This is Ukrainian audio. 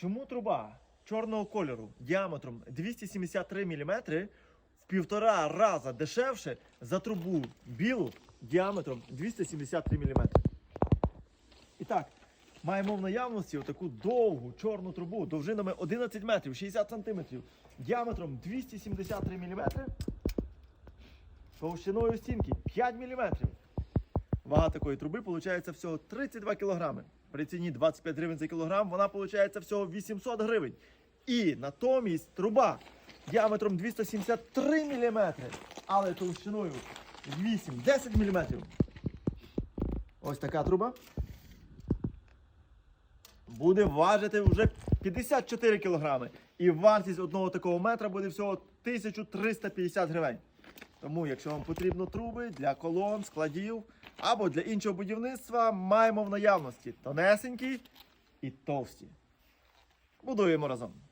Чому труба чорного кольору діаметром 273 мм в півтора раза дешевше за трубу білу діаметром 273 мм? І так, маємо в наявності отаку довгу чорну трубу довжинами 11 метрів, 60 сантиметрів, діаметром 273 мм, товщиною стінки 5 мм. Вага такої труби виходить всього 32 кг. При ціні 25 гривень за кілограм вона виходить всього 800 гривень. І натомість труба діаметром 273 мм, але товщиною 8-10 мм. Ось така труба. Буде важити вже 54 кг. І вартість одного такого метра буде всього 1350 гривень. Тому, якщо вам потрібно труби для колон, складів або для іншого будівництва, маємо в наявності тонесенькі і товсті. Будуємо разом.